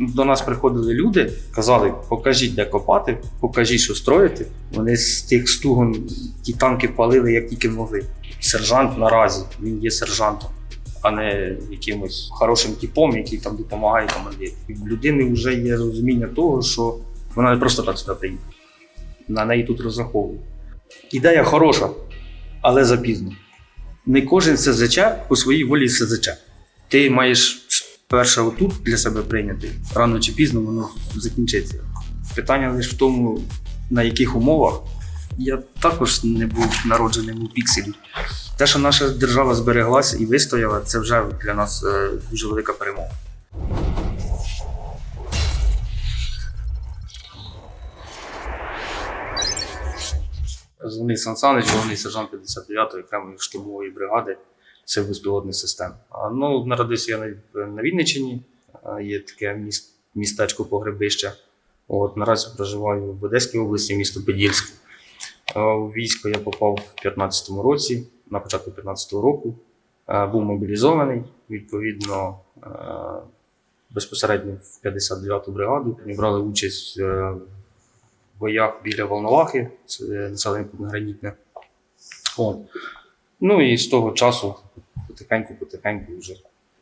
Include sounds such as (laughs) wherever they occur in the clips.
до нас приходили люди, казали, покажіть, де копати, покажіть, що строїти. Вони з тих стугон ті танки палили, як тільки могли. Сержант наразі, він є сержантом, а не якимось хорошим типом, який там допомагає командиру. В людини вже є розуміння того, що вона не просто так сюди приїхала. На неї тут розраховують. Ідея хороша, але запізно. Не кожен СЗЧ по своїй волі СЗЧ. Ти маєш перше отут для себе прийняти, рано чи пізно воно закінчиться. Питання лише в тому, на яких умовах. Я також не був народженим у пікселі. Те, що наша держава збереглася і вистояла, це вже для нас е, дуже велика перемога. Звони Сан Санич, головний сержант 59-ї окремої штурмової бригади Сил безпілотних систем. А, Ну, народився я на, Вінниччині, є таке міс- містечко Погребище. От, наразі проживаю в Одеській області, місто Подільськ. У військо я попав в 15-му році, на початку 15-го року. Був мобілізований, відповідно, безпосередньо в 59-ту бригаду. Ми брали участь е, в боях біля Волновахи, це Гранітне. От. Ну і з того часу потихеньку, потихеньку вже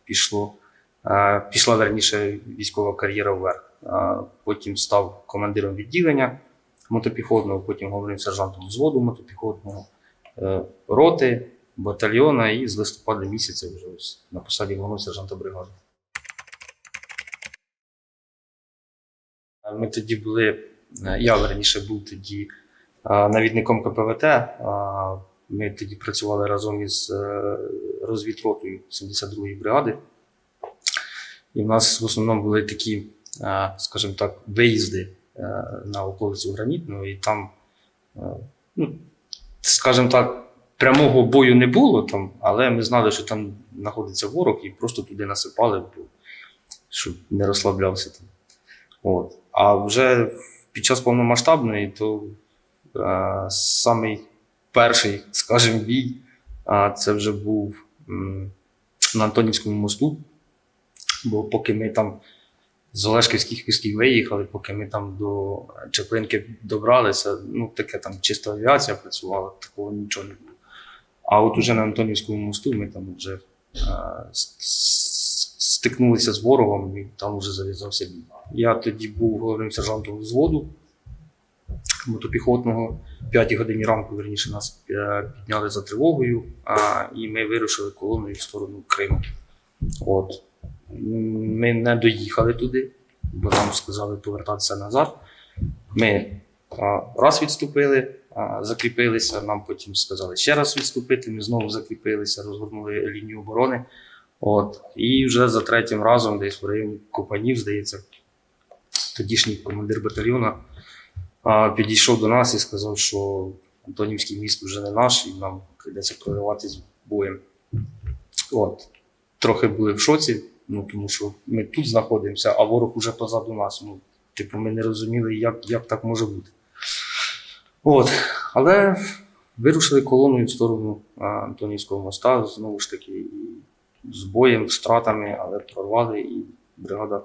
пішло. Пішла верніше військова кар'єра вверх. Потім став командиром відділення мотопіхотного, потім головним сержантом взводу мотопіхотного, е, роти, батальйона і з листопада місяця вже ось на посаді головного сержанта бригади. Ми тоді були, е, я верніше був тоді навідником КПВТ. Ми тоді працювали разом із е, розвідротою 72-ї бригади. І в нас в основному були такі, е, скажімо так, виїзди е, на околицю Гранітного, і там, ну, скажімо так, прямого бою не було там, але ми знали, що там знаходиться ворог, і просто туди насипали, щоб не розслаблявся там. От. А вже під час повномасштабної, то е, самий перший, скажімо, бій, а це вже був на Антонівському мосту. Бо поки ми там з Олешківських військів виїхали, поки ми там до Чеплинки добралися, ну таке там чиста авіація працювала, такого нічого не було. А от уже на Антонівському мосту ми там вже е, стикнулися з ворогом, і там вже зав'язався бій. Я тоді був головним сержантом взводу мотопіхотного. В 5 годині ранку, верніше, нас е, підняли за тривогою, а, і ми вирушили колоною в сторону Криму. От. Ми не доїхали туди, бо нам сказали повертатися назад. Ми а, раз відступили, а, закріпилися, нам потім сказали ще раз відступити, ми знову закріпилися, розгорнули лінію оборони. От. І вже за третім разом, десь в районі Копанів, здається, тодішній командир батальйону підійшов до нас і сказав, що Антонівський міст вже не наш, і нам прийдеться прориватись боєм. От. Трохи були в шоці, ну, тому що ми тут знаходимося, а ворог уже позаду нас. Ну, типу, ми не розуміли, як, як так може бути. От. Але вирушили колоною в сторону Антонівського моста, знову ж таки, з боєм, втратами, але прорвали, і бригада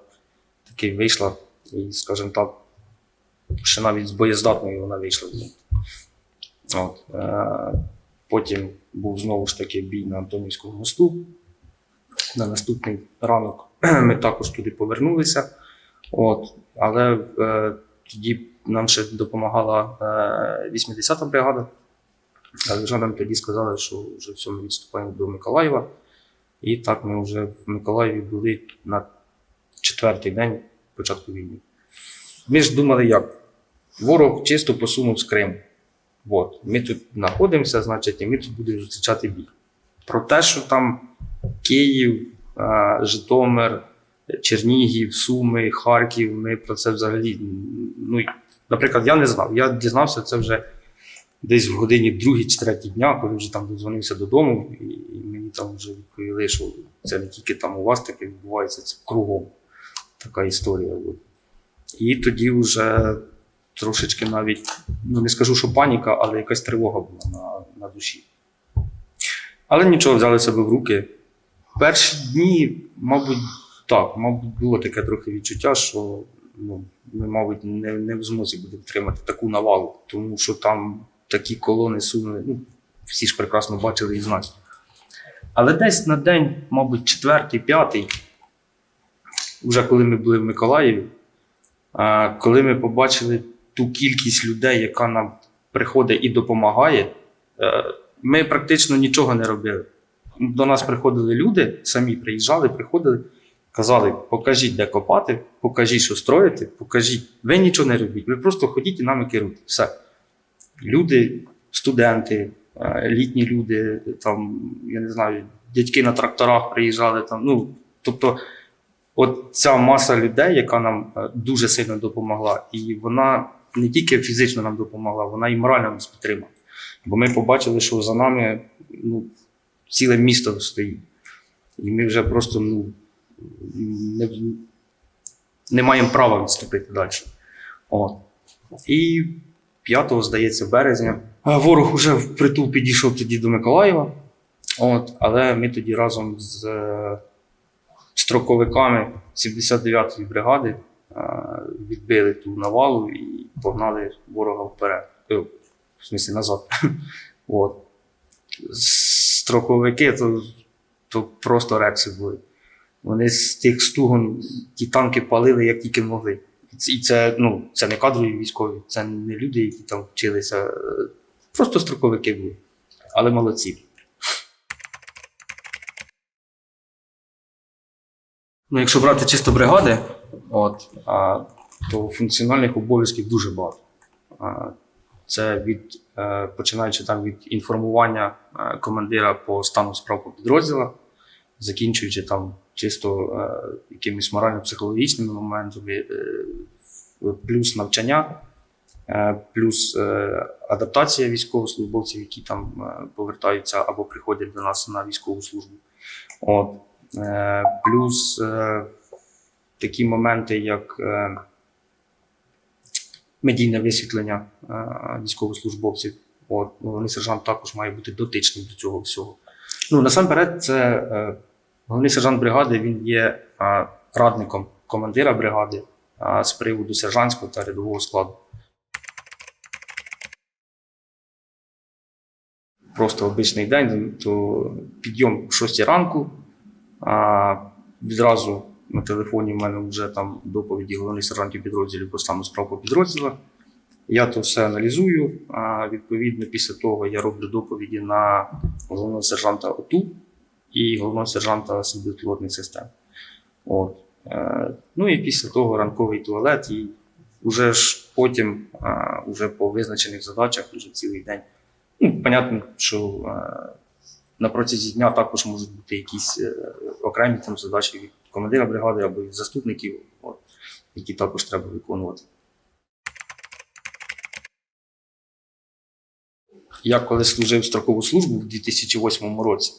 таки вийшла, і, скажімо так, ще навіть з боєздатною вона вийшла. От. Е, потім був знову ж таки бій на Антонівському мосту. На наступний ранок (clears throat) ми також туди повернулися. От. Але е, тоді нам ще допомагала е, 80-та бригада. Але вже нам тоді сказали, що вже все, ми відступаємо до Миколаєва. І так ми вже в Миколаєві були на четвертий день початку війни. Ми ж думали, як? Ворог чисто посунув з Криму. От. Ми тут знаходимося, значить, і ми тут будемо зустрічати бій. Про те, що там Київ, Житомир, Чернігів, Суми, Харків, ми про це взагалі. Ну, наприклад, я не знав. Я дізнався це вже десь в годині другій чи третій дня, коли вже там додзвонився додому, і мені там вже відповіли, що це не тільки там у вас таке відбувається, це кругом така історія. І тоді вже трошечки навіть, ну не скажу, що паніка, але якась тривога була на, на душі. Але нічого, взяли себе в руки. Перші дні, мабуть, Так, мабуть, було таке трохи відчуття, що ну, ми, мабуть, не, не в змозі будемо втримати таку навалу, тому що там такі колони сунули, ну, всі ж прекрасно бачили і знають. Але десь на день, мабуть, четвертий, п'ятий, вже коли ми були в Миколаєві, коли ми побачили ту кількість людей, яка нам приходить і допомагає, е, ми практично нічого не робили. До нас приходили люди, самі приїжджали, приходили, казали: покажіть, де копати, покажіть, що строїти, покажіть. Ви нічого не робіть, ви просто ходіть і нами керуйте. Все. Люди, студенти, е, літні люди, там, я не знаю, дядьки на тракторах приїжджали. Там, ну, тобто, от ця маса людей, яка нам е, дуже сильно допомогла, і вона не тільки фізично нам допомогла, вона і морально нас підтримала. Бо ми побачили, що за нами ну, ціле місто стоїть. І ми вже просто ну, не, не маємо права відступити далі. От. І 5, здається, березня. Ворог уже впритул підійшов тоді до Миколаєва. От, але ми тоді разом з е, строковиками 79-ї бригади е, відбили ту навалу і погнали ворога вперед. Е, В смысле, назад. (laughs) От. Строковики то, то просто рекси були. Вони з тих стугон ті танки палили, як тільки могли. І це- ну, це не кадрові військові, це не люди, які там вчилися. е, Просто строковики були. Але молодці. Ну, якщо брати чисто бригади, от, а, то функціональних обов'язків дуже багато. А, це від, е, починаючи там від інформування е, командира по стану справ по підрозділах, закінчуючи там чисто е, якимись морально-психологічними моментами, е, плюс навчання, е, плюс е, адаптація військовослужбовців, які там е, повертаються або приходять до нас на військову службу. От. Е, Плюс е, такі моменти, як е, медійне висвітлення військовослужбовців. От, ну, вони сержант також має бути дотичним до цього всього. Ну, насамперед, це головний сержант бригади, він є радником командира бригади з приводу сержантського та рядового складу. Просто обичний день, то підйом о 6 ранку. А, відразу на телефоні в мене вже там доповіді головних сержантів підрозділів по стану справ по підрозділах. Я то все аналізую. А, відповідно, після того я роблю доповіді на головного сержанта ОТУ і головного сержанта Сил безпілотних систем. От. Е, ну і після того ранковий туалет, і вже ж потім, уже по визначених задачах, вже цілий день. Ну, понятно, що е, на протязі дня також можуть бути якісь е, окремі там задачі від командира бригади або від заступників, от, які також треба виконувати. Я коли служив строкову службу в 2008 році,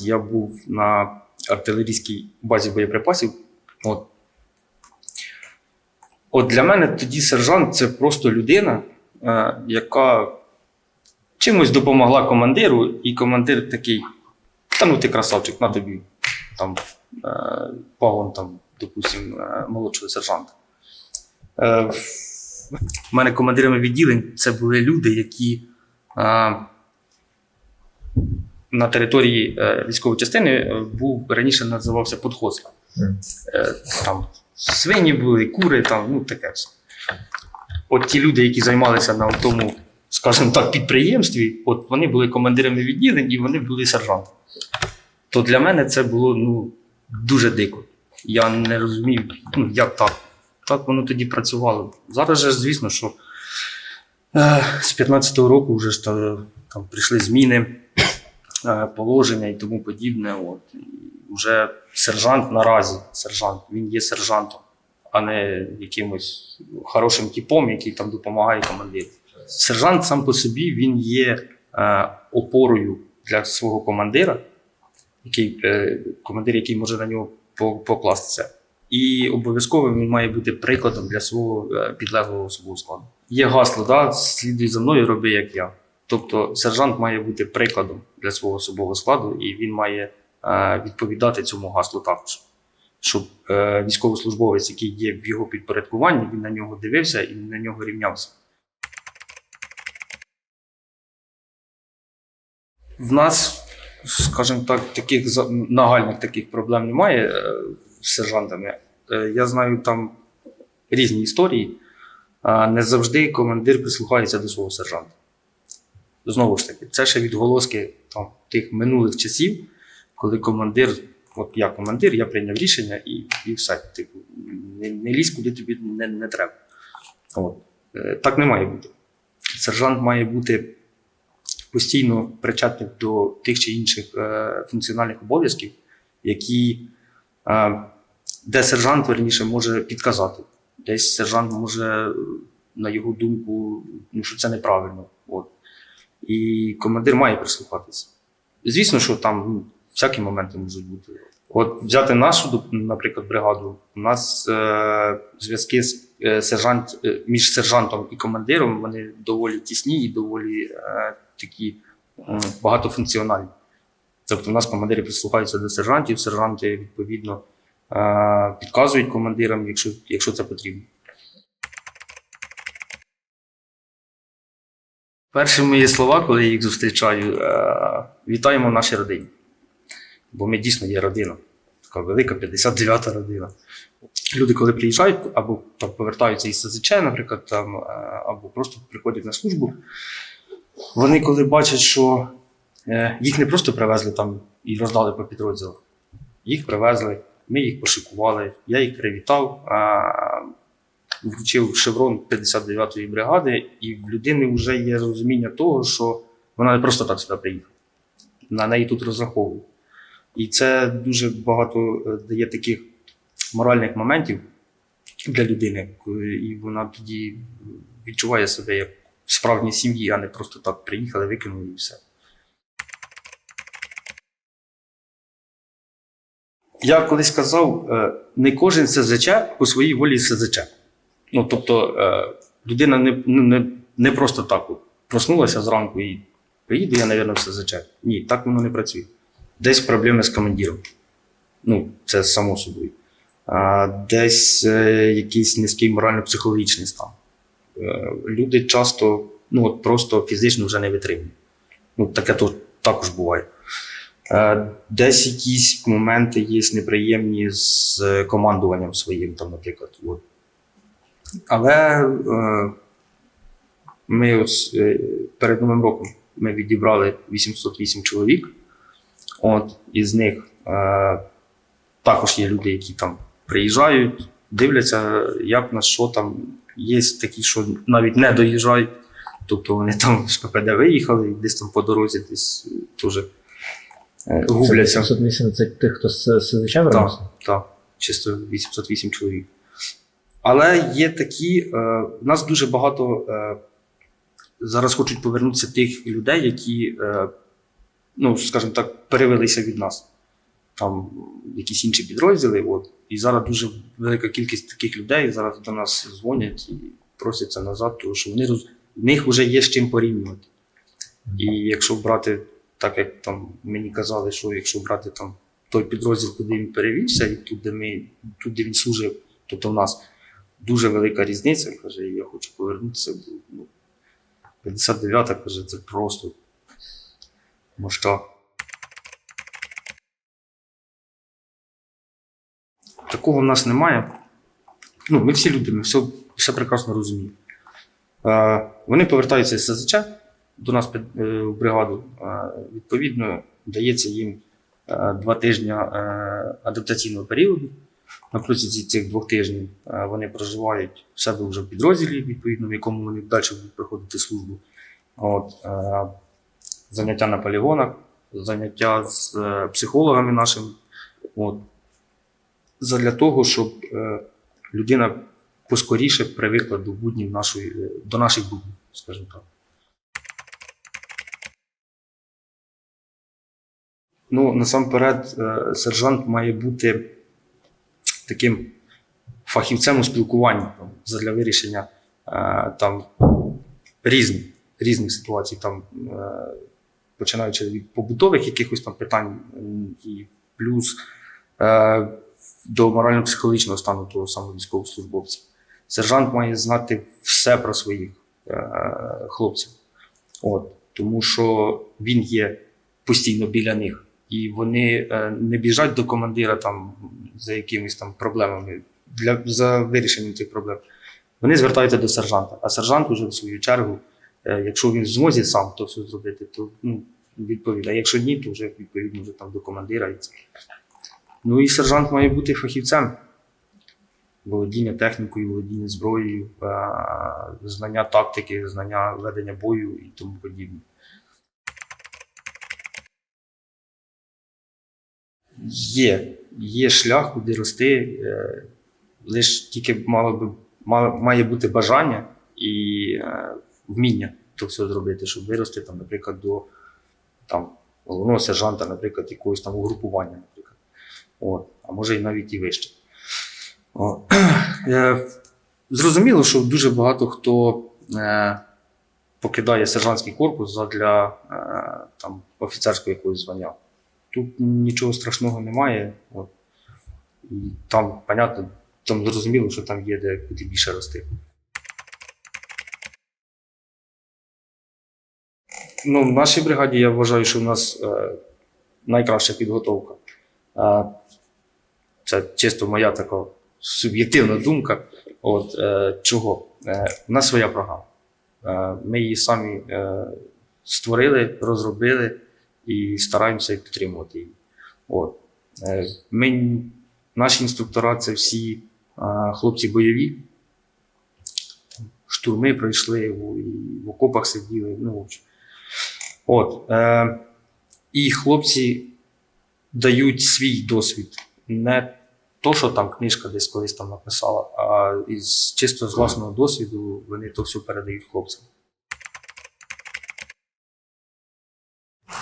я був на артилерійській базі боєприпасів. От. От для мене тоді сержант це просто людина, е, яка чимось допомогла командиру, і командир такий: та ну ти красавчик, на тобі там е, погон, там, допустим, е, молодшого сержанта. Е, в мене командирами відділень це були люди, які е, на території е, військової частини е, був раніше називався подхоз. Е, там свині були, кури, там, ну таке все. От ті люди, які займалися на тому, скажімо так, підприємстві, от вони були командирами відділень і вони були сержантами. То для мене це було ну, дуже дико. Я не розумів, ну, як так. Так воно тоді працювало. Зараз же, звісно, що е, з 15-го року вже ж та, там прийшли зміни, е, положення і тому подібне. От. І вже сержант наразі, сержант, він є сержантом, а не якимось хорошим типом, який там допомагає командиру. Сержант сам по собі він є е, опорою для свого командира, який, е, командир, який може на нього покластися. І обов'язково він має бути прикладом для свого е, підлеглого особового складу. Є гасло, да, слідуй за мною, роби як я. Тобто сержант має бути прикладом для свого особового складу, і він має е, відповідати цьому гаслу також. щоб е, військовослужбовець, який є в його підпорядкуванні, він на нього дивився і на нього рівнявся. В нас, скажімо так, таких нагальних таких проблем немає е, з сержантами. Е, Я знаю там різні історії. Не завжди командир прислухається до свого сержанта. Знову ж таки, це ще відголоски там, тих минулих часів, коли командир, от я командир, я прийняв рішення і, і все. Типу, не, не лізь, куди тобі не, не треба. От. Е, Так не має бути. Сержант має бути постійно причетний до тих чи інших е, функціональних обов'язків, які, е, де сержант верніше може підказати. Десь сержант може, е, на його думку, ну, що це неправильно. От. І командир має прислухатися. Звісно, що там ну, всякі моменти можуть бути. От взяти нашу, наприклад, бригаду, у нас е, зв'язки з е, сержант, е, між сержантом і командиром вони доволі тісні і доволі такі багатофункціональні. Тобто, у нас командири прислухаються до сержантів, сержанти відповідно е, підказують командирам, якщо, якщо це потрібно. Перші мої слова, коли їх зустрічаю, е, вітаємо в нашій родині. Бо ми дійсно є родина. Така велика 59-та родина. Люди, коли приїжджають або повертаються із СЗЧ, наприклад, там, е, або просто приходять на службу, вони коли бачать, що е, їх не просто привезли там і роздали по підрозділах, їх привезли, ми їх пошикували, я їх привітав, вручив шеврон 59-ї бригади, і в людини вже є розуміння того, що вона не просто так сюди приїхала. На неї тут розраховують. І це дуже багато е, дає таких моральних моментів для людини, і вона тоді відчуває себе як справжній сім'ї, а не просто так приїхали, викинули і все. Я колись казав, е, не кожен СЗЧ по своїй волі СЗЧ. Ну, тобто, е, людина не, не, не просто так проснулася зранку і поїду я, мабуть, в СЗЧ. Ні, так воно не працює. Десь проблеми з командиром. Ну, це само собою. Десь е, якийсь низький морально-психологічний стан. Е, люди часто ну, от просто фізично вже не витримують. Ну, таке то, також буває. Е, Десь якісь моменти є неприємні з е, командуванням своїм, там, наприклад. От. Але ми ось, перед Новим роком ми відібрали 808 чоловік. От, із них е, також є люди, які там приїжджають, дивляться, як на що там. Є такі, що навіть не доїжджають. Тобто вони там з ППД виїхали, і десь там по дорозі десь е, теж е, губляться. 708 це тих, хто з СЗЧ вернувся? Так, чисто 808 чоловік. Але є такі, е, в нас дуже багато е, зараз хочуть повернутися тих людей, які, е, ну, скажімо так, перевелися від нас. Там якісь інші підрозділи. От. І зараз дуже велика кількість таких людей зараз до нас дзвонять і просяться назад, тому що вони роз... в них вже є з чим порівнювати. І якщо брати, так як там мені казали, що якщо брати там той підрозділ, куди він перевівся, і тут, де ми, тут, де він служив, тобто в нас дуже велика різниця. Каже, я хочу повернутися. бо, Ну, 59-та каже, це просто моща. Такого в нас немає. Ну, ми всі люди, ми все, все прекрасно розуміємо. Е, вони повертаються з СЗЧ до нас під- е, в бригаду. Е, відповідно, дається їм е, два тижні е, адаптаційного періоду. На протязі цих двох тижнів е, вони проживають в себе вже в підрозділі, відповідно, в якому вони далі будуть проходити службу. От, е, заняття на полігонах, заняття з е, психологами нашими. От, задля того, щоб е, людина поскоріше привикла до буднів нашої, е, до наших буднів, скажімо так. Ну, насамперед, е, сержант має бути таким фахівцем у спілкуванні там, задля вирішення там, різних, різних ситуацій, там, починаючи від побутових якихось там питань, і плюс до морально-психологічного стану того самого військовослужбовця. Сержант має знати все про своїх е, хлопців. От, тому що він є постійно біля них. І вони е, не біжать до командира там за якимись там проблемами для за вирішенням цих проблем. Вони звертаються до сержанта. А сержант уже в свою чергу, е, якщо він в змозі сам то все зробити, то ну, відповідає. А якщо ні, то вже відповідно вже там до командира. І це. Ну і сержант має бути фахівцем. Володіння технікою, володіння зброєю, е, знання тактики, знання ведення бою і тому подібне. Є, є шлях, куди рости, е, лише тільки мало би, має бути бажання і е, вміння то все зробити, щоб вирости, там, наприклад, до там, головного сержанта, наприклад, якогось там угрупування. От, а може і навіть і вище. (clears throat) Е, Зрозуміло, що дуже багато хто е, покидає сержантський корпус задля е, там, офіцерського якогось звання. Тут нічого страшного немає. От. І там, понятно, там зрозуміло, що там є де куди більше рости. Ну, в нашій бригаді я вважаю, що в нас е, найкраща підготовка. Е, це чисто моя така суб'єктивна думка. От, е, чого? Е, у нас своя програма. Е, ми її самі е, створили, розробили і стараємося підтримувати її. От. Е, Ми, наші інструктора це всі е, хлопці бойові. Штурми пройшли, в, в окопах сиділи. Ну. От. Е, і хлопці дають свій досвід. Не то, що там книжка десь колись там написала, а із чисто з власного досвіду вони то все передають хлопцям.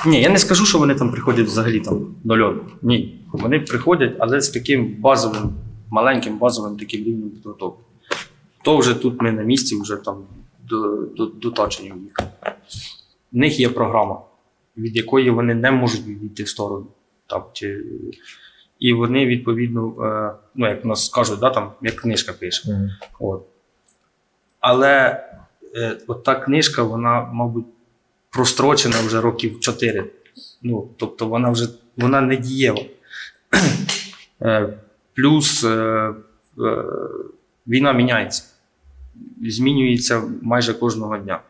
Ні, я не скажу, що вони там приходять взагалі там до льоду. Ні. Вони приходять, але з таким базовим, маленьким базовим таким рівнем підготовки. То вже тут ми на місці, вже там до, до, дотачуємо їх. В них є програма, від якої вони не можуть відійти в сторону. Там, чи... І вони, відповідно, е, ну, як нас кажуть, да, там, як книжка пише. Мгм. От. Але е, от та книжка, вона, мабуть, прострочена вже років 4. Ну, тобто вона вже вона не дієва. Е, Плюс е, е, війна міняється. Змінюється майже кожного дня.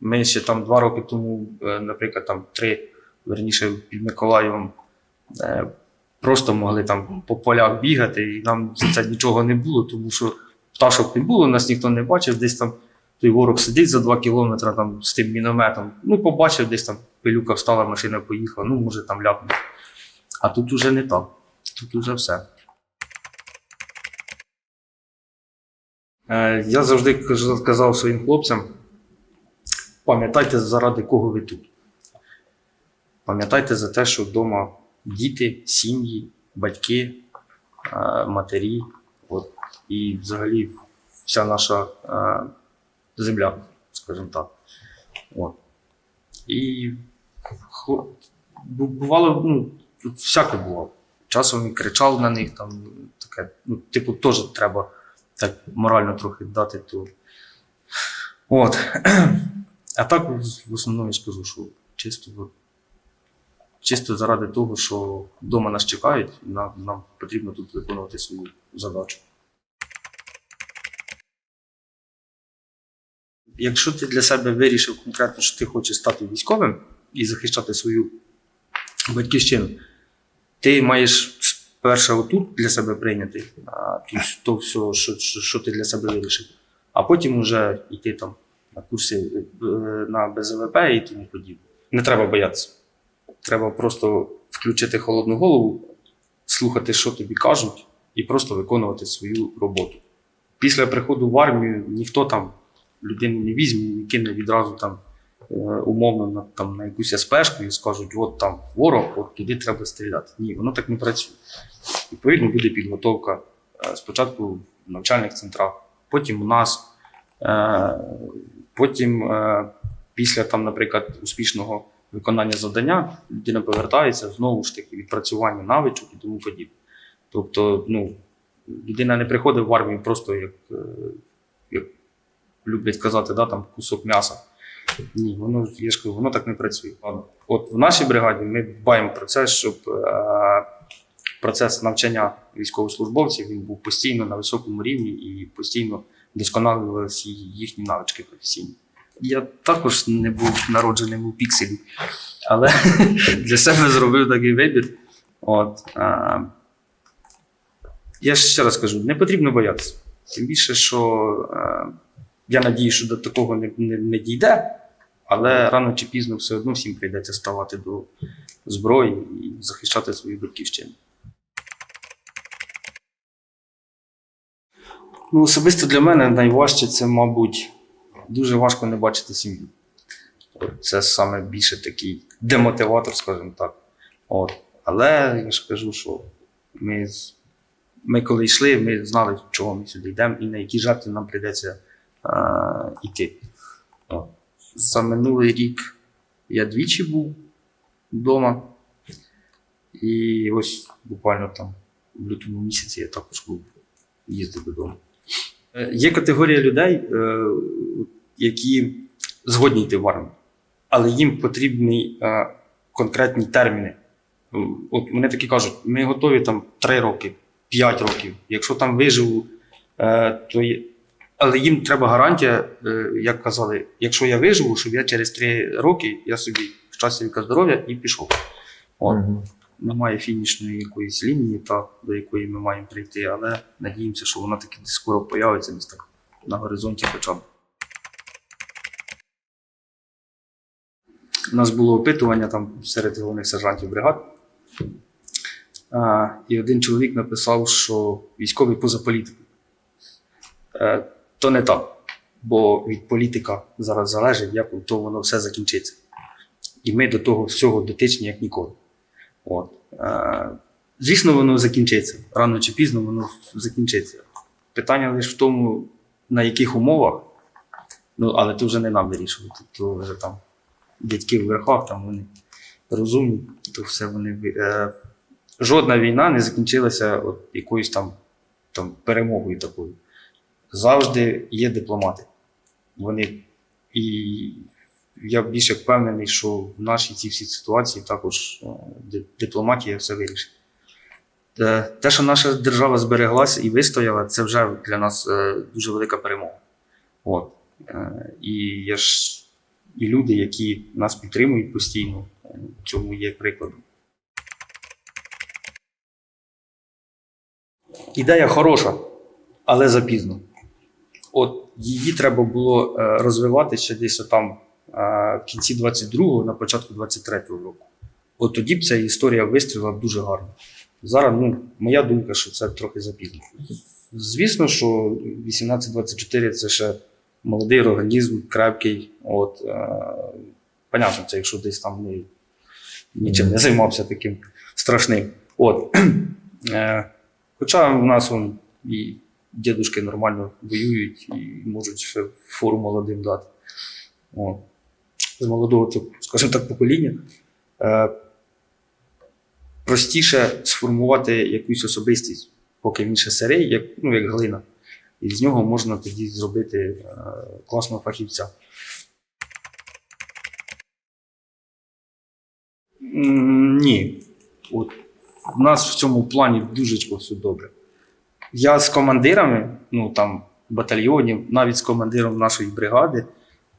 Ми ще там два роки тому, наприклад, там три, верніше під Миколаєвом, просто могли там по полях бігати, і нам це нічого не було, тому що пташок не було, нас ніхто не бачив, десь там той ворог сидить за два кілометри там, з тим мінометом. Ну, побачив, десь там пилюка встала, машина поїхала, ну, може там ляпнув. А тут уже не так. Тут уже все. Е, я завжди казав своїм хлопцям: пам'ятайте, заради кого ви тут. Пам'ятайте за те, що вдома діти, сім'ї, батьки, е, матері. От, і взагалі вся наша е, земля, скажімо так. От. І бувало, ну, всяке було. Часом і кричав на них, там таке, ну, типу, теж треба так морально трохи дати ту. От. (clears throat) А так, в основному я скажу, що чисто, чисто заради того, що вдома нас чекають, і нам, нам потрібно тут виконувати свою задачу. Якщо ти для себе вирішив конкретно, що ти хочеш стати військовим і захищати свою батьківщину, ти маєш спершу отут для себе прийняти тут то все, що, що, що ти для себе вирішив, а потім вже йти там на курси е, на БЗВП і тому подібне. Не треба боятися. Треба просто включити холодну голову, слухати, що тобі кажуть, і просто виконувати свою роботу. Після приходу в армію ніхто там людину не візьме, не кине відразу там е, умовно на, там, на якусь СПшку і скажуть, от там ворог, от туди треба стріляти. Ні, воно так не працює. Відповідно, буде підготовка е, спочатку в навчальних центрах, потім у нас, е, потім після там, наприклад, успішного виконання завдання людина повертається знову ж таки відпрацювання навичок і тому подібне. Тобто, ну, людина не приходить в армію просто як, е, як люблять казати, да, там кусок м'яса. Ні, воно я ж кажу, воно так не працює. От в нашій бригаді ми дбаємо про це, щоб е, процес навчання військовослужбовців він був постійно на високому рівні і постійно вдосконалювалися їхні навички професійні. Я також не був народженим у пікселі, але (laughs) для себе зробив такий вибір. От, е, я ще раз кажу, не потрібно боятися. Тим більше, що е, я надію, що до такого не, не, не дійде, але рано чи пізно все одно всім прийдеться ставати до зброї і захищати свою батьківщину. Ну, особисто для мене найважче це, мабуть, дуже важко не бачити сім'ю. Це саме більше такий демотиватор, скажімо так. От. Але я ж кажу, що ми, ми коли йшли, ми знали, чого ми сюди йдемо і на які жертви нам прийдеться е, йти. За минулий рік я двічі був вдома. І ось буквально там в лютому місяці я також був їздив додому. Е, Є категорія людей, е, які згодні йти в армію, але їм потрібні е, конкретні терміни. От вони такі кажуть: ми готові там 3 роки, 5 років. Якщо там виживу, е, то є. Але їм треба гарантія, е, як казали, якщо я виживу, щоб я через 3 роки я собі щастя віка здоров'я і пішов. От Мгм. немає фінішної якоїсь лінії, та, до якої ми маємо прийти, але надіємося, що вона таки скоро появиться десь так на горизонті хоча б. У нас було опитування там серед головних сержантів бригад. А, і один чоловік написав, що військовий поза політикою. Е, то не так, бо від політика зараз залежить, як то воно все закінчиться. І ми до того всього дотичні, як ніколи. От. Е, звісно, воно закінчиться. Рано чи пізно воно закінчиться. Питання лише в тому, на яких умовах, ну, але то вже не нам вирішувати. То вже там дядьки в верхах, там вони розумні, то все вони. Е, жодна війна не закінчилася от якоюсь там, там перемогою такою. Завжди є дипломати. Вони і я більше впевнений, що в нашій цій всій ситуації також е, дипломатія все вирішить. Те, те, що наша держава збереглася і вистояла, це вже для нас е, дуже велика перемога. От. Е, І я ж і люди, які нас підтримують постійно, цьому є прикладом. Ідея хороша, але запізно. От її треба було е, розвивати ще десь там е, в кінці 22-го, на початку 23-го року. От тоді б ця історія вистріла дуже гарно. Зараз, ну, моя думка, що це трохи запізно. Звісно, що 18-24 це ще молодий організм, крепкий. От, е, понятно, це якщо десь там не, нічим не займався таким страшним. От. (clears throat) Е, хоча в нас он, і дідушки нормально воюють і можуть ще фору молодим дати. О. З молодого, скажімо так, покоління. Е, простіше сформувати якусь особистість, поки він ще сирий, як, ну, як глина. І з нього можна тоді зробити е, класного фахівця. Ні. От, у нас в цьому плані дуже все добре. Я з командирами, ну там батальйонів, навіть з командиром нашої бригади,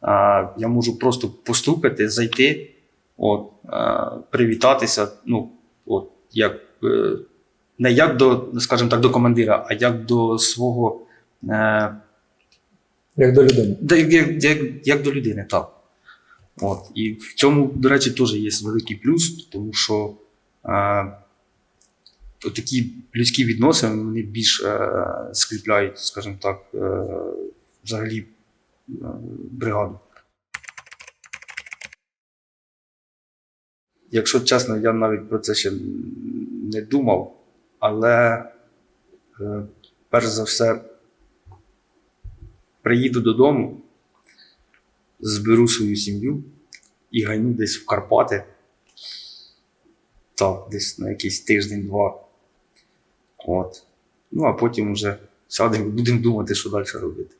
а, я можу просто постукати, зайти, от, а, привітатися. Ну, от, як, е, не як до, скажімо так, до командира, а як до свого. Е, Як до людини. Да, як, як, як, як до людини, так. От. І в цьому, до речі, теж є великий плюс, тому що е, такі людські відносини вони більш е, скріпляють, скажімо так, е, взагалі е, бригаду. Якщо чесно, я навіть про це ще не думав, але е, перш за все приїду додому, зберу свою сім'ю і ганю десь в Карпати. Так, десь на якийсь тиждень-два. От. Ну, а потім вже сядемо і будемо думати, що далі робити.